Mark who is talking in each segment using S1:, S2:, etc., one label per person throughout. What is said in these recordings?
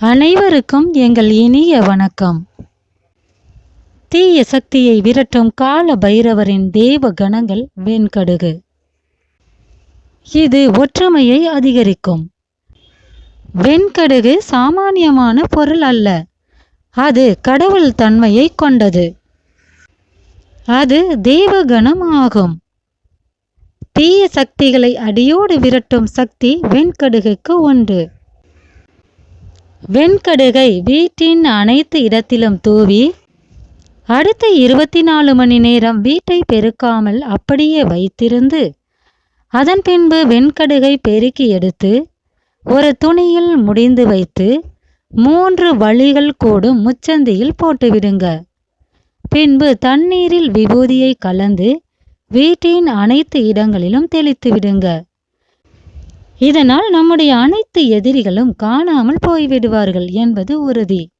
S1: அனைவருக்கும் எங்கள் இனிய வணக்கம். தீய சக்தியை விரட்டும் கால பைரவரின் தேவ கணங்கள் வெண்கடுகு. இது ஒற்றுமையை அதிகரிக்கும். வெண்கடுகு சாமானியமான பொருள் அல்ல. அது கடவுள் தன்மையை கொண்டது. அது தேவகணம் ஆகும். தீய சக்திகளை அடியோடு விரட்டும் சக்தி வெண்கடுகுக்கு உண்டு வெண்கடுகை வீட்டின் அனைத்து இடத்திலும் தூவி அடுத்த இருபத்தி நாலு மணி நேரம் வீட்டை பெருக்காமல் அப்படியே வைத்திருந்து அதன் பின்பு வெண்கடுகை பெருக்கி எடுத்து ஒரு துணியில் முடிந்து வைத்து மூன்று வழிகள் கூடும் முச்சந்தியில் போட்டுவிடுங்க பின்பு தண்ணீரில் விபூதியை கலந்து வீட்டின் அனைத்து இடங்களிலும் தெளித்து விடுங்க. இதனால் நம்முடைய அனைத்து எதிரிகளும் காணாமல் போய்விடுவார்கள் என்பது உறுதி.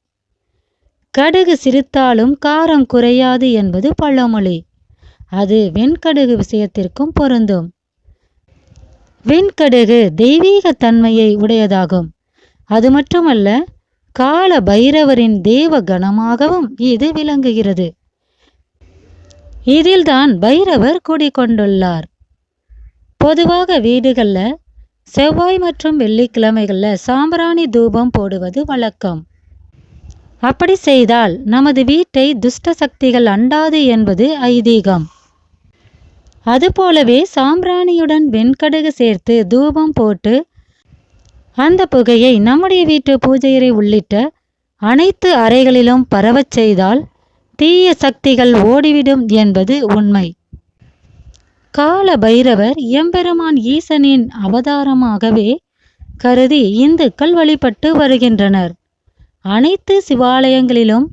S1: கடுகு சிரித்தாலும் காரம் குறையாது என்பது பழமொழி. அது வெண்கடுகு விஷயத்திற்கும் பொருந்தும். வெண்கடுகு தெய்வீக தன்மையை உடையதாகும். அது மட்டுமல்ல கால பைரவரின் தேவ கணமாகவும் இது விளங்குகிறது. இதில்தான் பைரவர் குடிகொண்டுள்ளார். பொதுவாக வீடுகளில் செவ்வாய் மற்றும் வெள்ளிக்கிழமைகளில் சாம்பிராணி தூபம் போடுவது வழக்கம். அப்படி செய்தால் நமது வீட்டை துஷ்ட சக்திகள் அண்டாது என்பது ஐதீகம். அதுபோலவே சாம்பிராணியுடன் வெண்கடுகு சேர்த்து தூபம் போட்டு அந்த புகையை நம்முடைய வீட்டு பூஜையறை உள்ளிட்ட அனைத்து அறைகளிலும் பரவச் செய்தால் தீய சக்திகள் ஓடிவிடும் என்பது உண்மை. கால பைரவர் எம்பெருமான் ஈசனின் அவதாரமாகவே கருதி இந்துக்கள் வழிபட்டு வருகின்றனர். அனைத்து சிவாலயங்களிலும்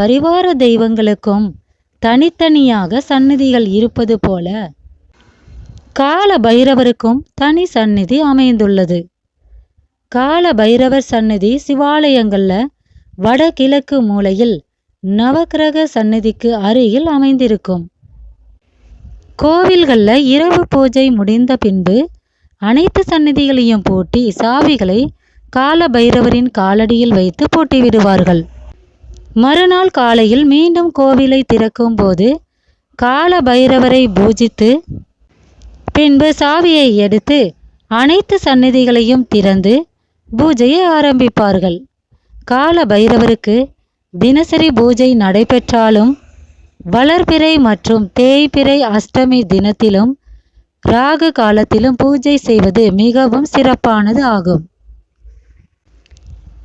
S1: பரிவார தெய்வங்களுக்கும் தனித்தனியாக சந்நிதிகள் இருப்பது போல கால பைரவருக்கும் தனி சந்நிதி அமைந்துள்ளது. கால பைரவர் சந்நிதி சிவாலயங்கள்ல வடகிழக்கு மூலையில் நவக்கிரக சந்நிதிக்கு அருகில் அமைந்திருக்கும். கோவில்களில் இரவு பூஜை முடிந்த பின்பு அனைத்து சந்நிதிகளையும் பூட்டி சாவிகளை கால பைரவரின் காலடியில் வைத்து பூட்டி விடுவார்கள். மறுநாள் காலையில் மீண்டும் கோவிலை திறக்கும் போது கால பைரவரை பூஜித்து பின்பு சாவியை எடுத்து அனைத்து சந்நிதிகளையும் திறந்து பூஜையை ஆரம்பிப்பார்கள். கால பைரவருக்கு தினசரி பூஜை நடைபெற்றாலும் வளர்பிறை மற்றும் தேய்பிறை அஷ்டமி தினத்திலும் ராகு காலத்திலும் பூஜை செய்வது மிகவும் சிறப்பானது ஆகும்.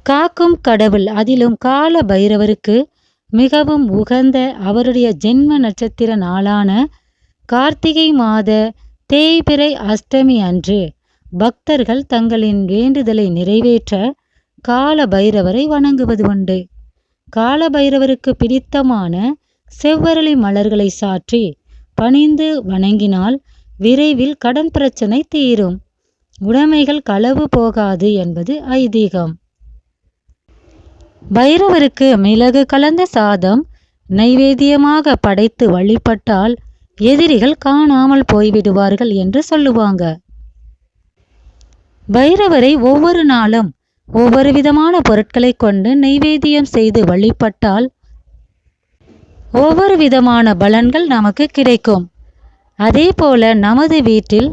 S1: காக்கும் கடவுள் அதிலும் கால பைரவருக்கு மிகவும் உகந்த அவருடைய ஜென்ம நட்சத்திர நாளான கார்த்திகை மாத தேய்பிறை அஷ்டமி அன்று பக்தர்கள் தங்களின் வேண்டுதலை நிறைவேற்ற கால பைரவரை வணங்குவது உண்டு. கால பைரவருக்கு பிடித்தமான செவ்வரளி மலர்களை சாற்றி பணிந்து வணங்கினால் விரைவில் கடன் பிரச்சனை தீரும். உடைமைகள் களவு போகாது என்பது ஐதீகம். பைரவருக்கு மிளகு கலந்த சாதம் நைவேத்தியமாக படைத்து வழிபட்டால் எதிரிகள் காணாமல் போய்விடுவார்கள் என்று சொல்லுவாங்க. பைரவரை ஒவ்வொரு நாளும் ஒவ்வொரு விதமான பொருட்களை கொண்டு நைவேத்தியம் செய்து வழிபட்டால் ஒவ்வொரு விதமான பலன்கள் நமக்கு கிடைக்கும். அதே போல நமது வீட்டில்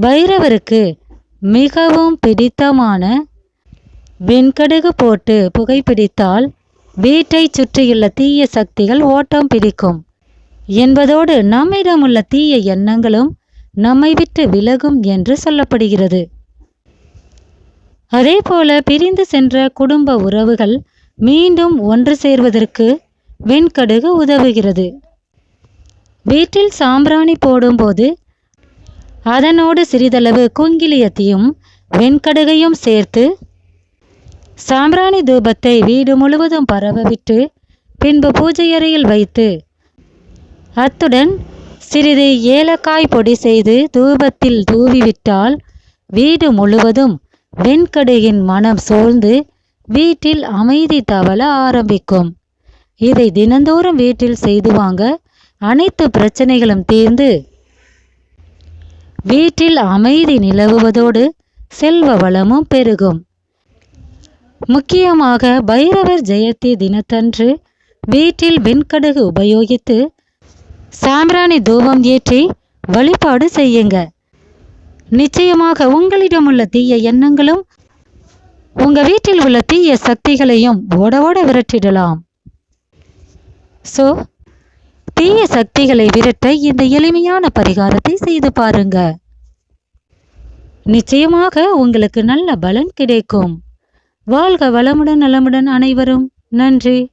S1: பைரவருக்கு மிகவும் பிடித்தமான வெண்கடுகு போட்டு புகைப்பிடித்தால் வீட்டை சுற்றியுள்ள தீய சக்திகள் ஓட்டம் பிடிக்கும். என்பதோடு நம்மிடமுள்ள தீய எண்ணங்களும் நம்மை விட்டு விலகும் என்று சொல்லப்படுகிறது. அதே போல பிரிந்து சென்ற குடும்ப உறவுகள் மீண்டும் ஒன்று சேர்வதற்கு வெண்கடுகு உதவுகிறது. வீட்டில் சாம்பிராணி போடும்போது அதனோடு சிறிதளவு குங்கிலியத்தையும் வெண்கடுகையும் சேர்த்து சாம்பிராணி தூபத்தை வீடு முழுவதும் பரவவிட்டு பின்பு பூஜை அறையில் வைத்து அத்துடன் சிறிது ஏலக்காய் பொடி செய்து தூபத்தில் தூவிவிட்டால் வீடு முழுவதும் வெண்கடுகின் மனம் சூழ்ந்து வீட்டில் அமைதி தவள ஆரம்பிக்கும். இதை தினந்தோறும் வீட்டில் செய்து வாங்க அனைத்து பிரச்சனைகளும் தீர்ந்து வீட்டில் அமைதி நிலவுவதோடு செல்வ வளமும் பெருகும். முக்கியமாக பைரவர் ஜெயந்தி தினத்தன்று வீட்டில் வெண்கடுகு உபயோகித்து சாம்பிராணி தூபம் ஏற்றி வழிபாடு செய்யுங்க. நிச்சயமாக உங்களிடம் உள்ள தீய எண்ணங்களும் உங்க வீட்டில் உள்ள தீய சக்திகளையும் ஓட ஓட விரட்டிடலாம். ஸோ தீய சக்திகளை விரட்ட இந்த எளிமையான பரிகாரத்தை செய்து பாருங்க. நிச்சயமாக உங்களுக்கு நல்ல பலன் கிடைக்கும். வாழ்க வளமுடன் நலமுடன் அனைவரும். நன்றி.